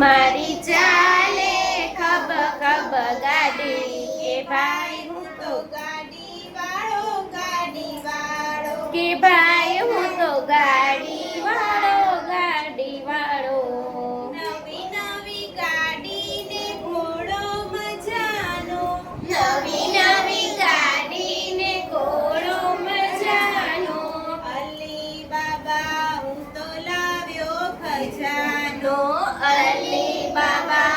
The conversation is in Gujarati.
મારી ચાલે ખબ ખબ ગાડી કે ભાઈ હું તો ગાડી વાળો ગાડી વાળો કે ભાઈ હું તો ગાડી વાળો ગાડી વાળો નવી નવી ગાડી ને ઘોડો મજાનો. નવી નવી ગાડી ને ઘોડો મજાનો. અલી બાબા હું તો લાવ્યો ખજાનો. Bye bye.